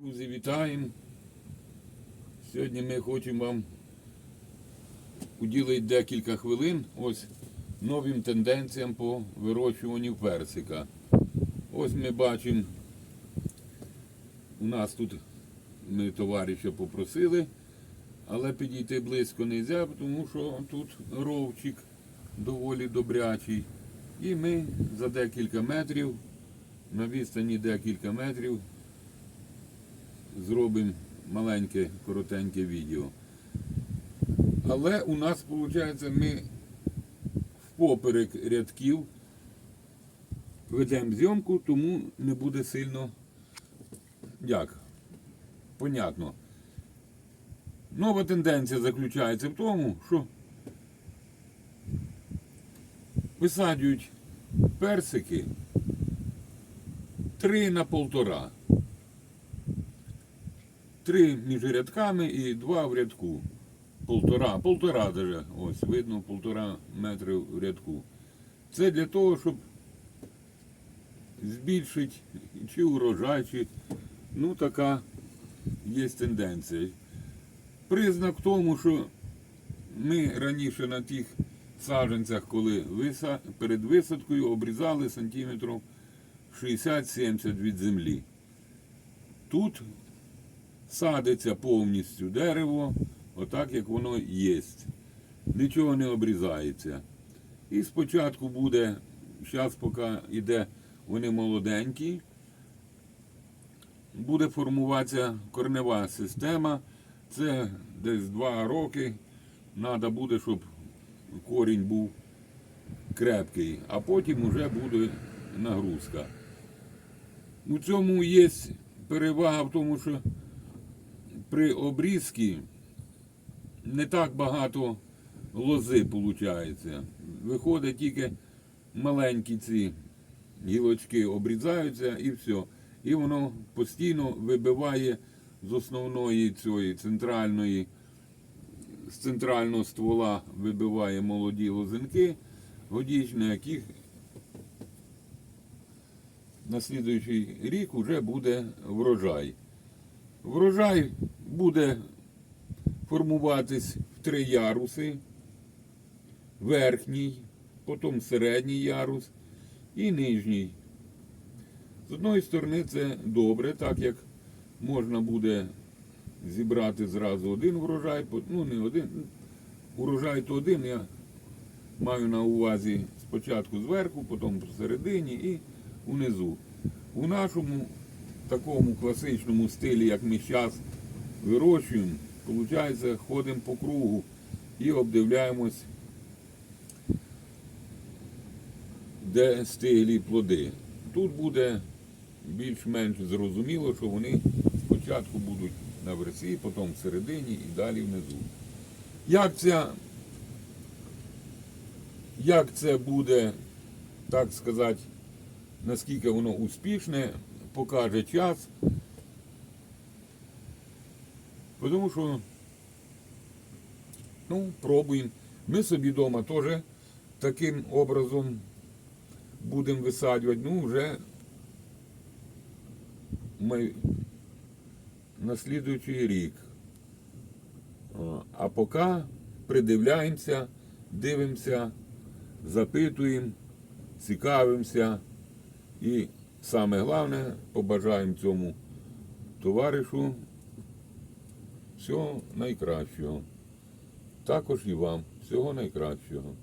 Друзі, вітаємо. Сьогодні ми хочемо вам уділити декілька хвилин ось новим тенденціям по вирощуванню персика. Ось ми бачимо, у нас тут ми товариша попросили, але підійти близько не можна, тому що тут ровчик доволі добрячий. І ми за декілька метрів, на відстані декілька метрів, зробимо маленьке, коротеньке відео. Але у нас, виходить, ми впоперек рядків ведемо зйомку, тому не буде сильно як. Понятно. Нова тенденція заключається в тому, що висаджують персики три на полтора. Три між рядками і два в рядку. Полтора, полтора даже, ось, видно, полтора метри в рядку. Це для того, щоб збільшити чи урожай, чи ну така є тенденція. Признак тому, що ми раніше на тих саджанцях, коли виса... перед висадкою обрізали сантиметрів 60-70 від землі. Тут садиться повністю дерево, отак як воно є. Нічого не обрізається. І спочатку буде, зараз поки йде, вони молоденькі, буде формуватися корнева система. Це десь два роки. Треба буде, щоб корінь був крепкий, а потім вже буде нагрузка. У цьому є перевага в тому, що при обрізці не так багато лози виходить. Виходить тільки маленькі ці гілочки обрізаються і все. І воно постійно вибиває з основної цієї центральної, з центрального ствола вибиває молоді лозинки годічні, яких на слідуючий рік вже буде врожай. Врожай буде формуватись в три яруси. Верхній, потім середній ярус і нижній. З одної сторони це добре, так як можна буде зібрати зразу один врожай, ну не один. Урожай то один, я маю на увазі спочатку зверху, потім посередині і унизу. У нашому такому класичному стилі, як ми зараз вирощуємо, виходить, ходимо по кругу і обдивляємось, де стиглі плоди. Тут буде більш-менш зрозуміло, що вони спочатку будуть на версі, потім всередині і далі внизу. Як ця як це буде, так сказати, наскільки воно успішне, покаже час. Тому що, ну, пробуємо. Ми собі вдома теж таким образом будемо висаджувати. Ну, вже ми на слідуючий рік. А поки придивляємося, дивимося, запитуємо, цікавимося. І саме головне, побажаємо цьому товаришу всього найкращого. Також і вам всього найкращого.